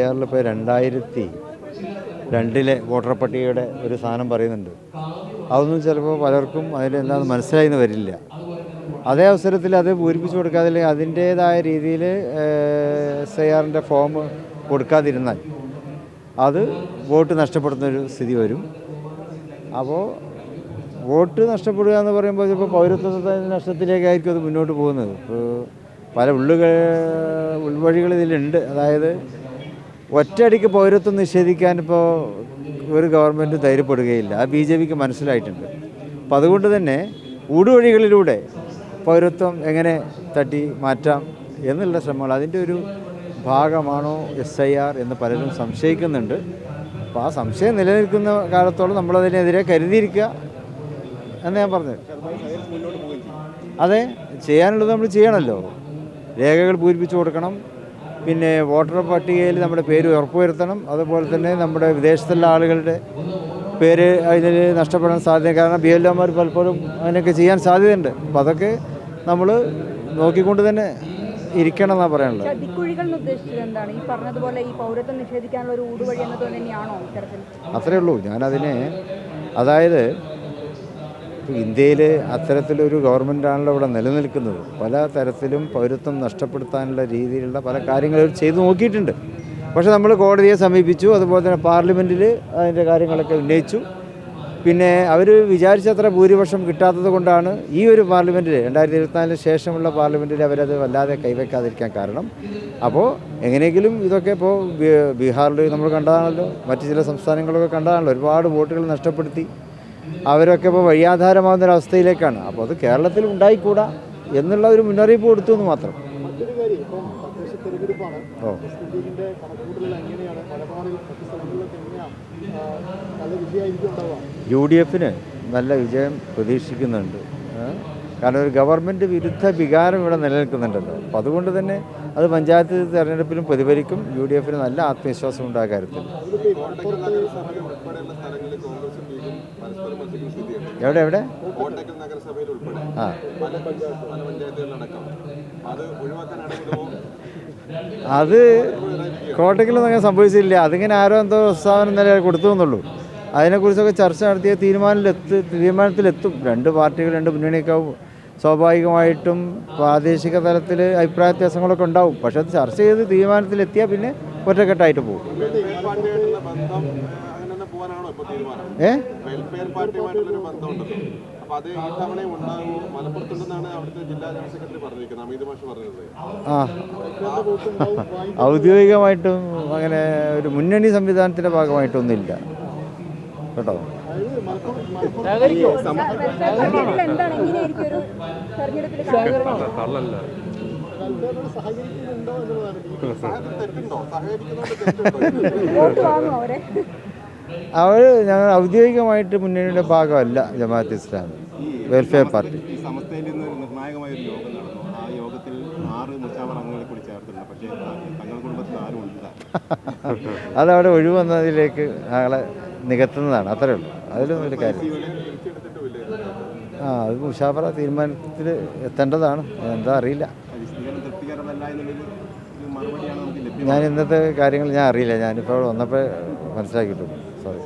ആറിൽ ഇപ്പോൾ രണ്ടായിരത്തി രണ്ടിലെ വോട്ടർ പട്ടികയുടെ ഒരു സാധനം പറയുന്നുണ്ട്. അതൊന്നും ചിലപ്പോൾ പലർക്കും അതിലെല്ലാം മനസ്സിലായി എന്ന് വരില്ല. അതേ അവസരത്തിൽ അത് പൂരിപ്പിച്ച് കൊടുക്കാതെ അതിന്റേതായ രീതിയിൽ എസ് ഐ ആറിന്റെ ഫോം കൊടുക്കാതിരുന്നാൽ അത് വോട്ട് നഷ്ടപ്പെടുന്ന ഒരു സ്ഥിതി വരും. അപ്പോൾ വോട്ട് നഷ്ടപ്പെടുക എന്ന് പറയുമ്പോൾ ഇപ്പോൾ പൗരത്വ നഷ്ടത്തിലേക്കായിരിക്കും അത് മുന്നോട്ട് പോകുന്നത്. ഇപ്പോൾ പല ഉള്ളുകൾ ഉൾവഴികൾ ഇതിലുണ്ട്. അതായത് ഒറ്റയടിക്ക് പൗരത്വം നിഷേധിക്കാൻ ഇപ്പോൾ ഒരു ഗവൺമെന്റ് ധൈര്യപ്പെടുകയില്ല ആ ബി ജെ പിക്ക് മനസ്സിലായിട്ടുണ്ട്. അപ്പോൾ അതുകൊണ്ട് തന്നെ ഊടുവഴികളിലൂടെ പൗരത്വം എങ്ങനെ തട്ടി മാറ്റാം എന്നുള്ള ശ്രമങ്ങൾ അതിന്റെ ഒരു ഭാഗമാണോ എസ് ഐ ആർ എന്ന് പലരും സംശയിക്കുന്നുണ്ട്. അപ്പോൾ ആ സംശയം നിലനിൽക്കുന്ന കാലത്തോളം നമ്മളതിനെതിരെ കരുതിയിരിക്കുക എന്ന് ഞാൻ പറഞ്ഞത് അതെ ചെയ്യാനുള്ളത് നമ്മൾ ചെയ്യണമല്ലോ. രേഖകൾ പൂരിപ്പിച്ചു കൊടുക്കണം. പിന്നെ വോട്ടർ പട്ടികയിൽ നമ്മുടെ പേര് ഉറപ്പുവരുത്തണം. അതുപോലെ തന്നെ നമ്മുടെ വിദേശത്തുള്ള ആളുകളുടെ പേര് അതിൽ നഷ്ടപ്പെടാൻ സാധ്യത കാരണം ബി എൽ പലപ്പോഴും അതിനൊക്കെ ചെയ്യാൻ സാധ്യതയുണ്ട്. അപ്പം അതൊക്കെ നമ്മൾ നോക്കിക്കൊണ്ട് തന്നെ ഇരിക്കണം എന്നാണ് പറയാനുള്ളത് ഉദ്ദേശിച്ചത് എന്താണ്? ഈ പറഞ്ഞതുപോലെ ഈ പൗരത്വം നിഷേധിക്കാനുള്ള ഒരു ഊടുവഴി എന്നത് തന്നെയാണോ ഇത്തരത്തിൽ? അത്രയേ ഉള്ളൂ. ഞാനതിനെ അതായത് ഇന്ത്യയിൽ അത്തരത്തിലൊരു ഗവൺമെന്റാണല്ലോ ഇവിടെ നിലനിൽക്കുന്നത്. പല തരത്തിലും പൗരത്വം നഷ്ടപ്പെടുത്താനുള്ള രീതിയിലുള്ള പല കാര്യങ്ങളും ചെയ്തു നോക്കിയിട്ടുണ്ട്. പക്ഷേ നമ്മൾ കോടതിയെ സമീപിച്ചു അതുപോലെ തന്നെ പാർലമെന്റിൽ അതിന്റെ കാര്യങ്ങളൊക്കെ ഉന്നയിച്ചു. പിന്നെ അവർ വിചാരിച്ചത്ര ഭൂരിപക്ഷം കിട്ടാത്തത് കൊണ്ടാണ് ഈ ഒരു പാർലമെന്റിൽ രണ്ടായിരത്തി ഇരുപത്തിനാലിന് ശേഷമുള്ള പാർലമെന്റിൽ അവരത് വല്ലാതെ കൈവയ്ക്കാതിരിക്കാൻ കാരണം. അപ്പോൾ എങ്ങനെയെങ്കിലും ഇതൊക്കെ ഇപ്പോൾ ബീഹാറിൽ നമ്മൾ കണ്ടതാണല്ലോ മറ്റ് ചില സംസ്ഥാനങ്ങളൊക്കെ കണ്ടതാണല്ലോ ഒരുപാട് വോട്ടുകൾ നഷ്ടപ്പെടുത്തി. അവരൊക്കെ ഇപ്പോൾ വഴിയാധാരമാകുന്ന ഒരു അവസ്ഥയിലേക്കാണ് അപ്പോൾ അത് കേരളത്തിൽ ഉണ്ടായിക്കൂടാ എന്നുള്ള ഒരു മുന്നറിയിപ്പ് കൊടുത്തു എന്ന് മാത്രം. ഓ. യു ഡി എഫിന് നല്ല വിജയം പ്രതീക്ഷിക്കുന്നുണ്ട്. കാരണം ഒരു ഗവൺമെന്റ് വിരുദ്ധ വികാരം ഇവിടെ നിലനിൽക്കുന്നുണ്ടല്ലോ. അപ്പോൾ അതുകൊണ്ട് തന്നെ അത് പഞ്ചായത്ത് തെരഞ്ഞെടുപ്പിലും പ്രതിഫലിക്കും യു ഡി എഫിന് നല്ല ആത്മവിശ്വാസം ഉണ്ട് എവിടെ എവിടെ? ആ. അത് കോട്ടയ്ക്കലൊന്നും അങ്ങനെ സംഭവിച്ചില്ല. അതിങ്ങനെ ആരോ എന്തോ സ്ഥാപനം നില കൊടുത്തു എന്നുള്ളൂ. അതിനെക്കുറിച്ചൊക്കെ ചർച്ച നടത്തിയ തീരുമാനത്തിലെത്ത് തീരുമാനത്തിലെത്തും. രണ്ട് പാർട്ടികൾ രണ്ട് മുന്നണിയൊക്കെ സ്വാഭാവികമായിട്ടും പ്രാദേശിക തലത്തിൽ അഭിപ്രായ വ്യത്യാസങ്ങളൊക്കെ ഉണ്ടാവും. പക്ഷെ അത് ചർച്ച ചെയ്ത് തീരുമാനത്തിലെത്തിയാൽ പിന്നെ ഒറ്റക്കെട്ടായിട്ട് പോകും. ഏ? ആ. ഔദ്യോഗികമായിട്ടും അങ്ങനെ ഒരു മുന്നണി സംവിധാനത്തിന്റെ ഭാഗമായിട്ടൊന്നുമില്ല. കേട്ടോ? സഹകരിക്കുന്നുണ്ടോ എന്നുള്ളതാണ് സഹകരിക്കുന്നുണ്ടോ സഹകരണം അവർ ഞങ്ങൾ ഔദ്യോഗികമായിട്ട് മുന്നണിയുടെ ഭാഗമല്ല ജമാഅത്ത് ഇസ്ലാമി വെൽഫെയർ പാർട്ടി. അതവിടെ ഒഴിവന്നതിലേക്ക് ആളെ നികത്തുന്നതാണ്. അത്രേ ഉള്ളൂ. അതിലൊന്നും ഒരു കാര്യം ആ അത് മുഷാഫറ തീരുമാനത്തിൽ എത്തേണ്ടതാണ്. എന്താ അറിയില്ല. ഞാൻ ഇന്നത്തെ കാര്യങ്ങൾ ഞാൻ അറിയില്ല. ഞാനിപ്പോൾ വന്നപ്പോൾ മനസ്സിലാക്കിയിട്ടുള്ളൂ സോറി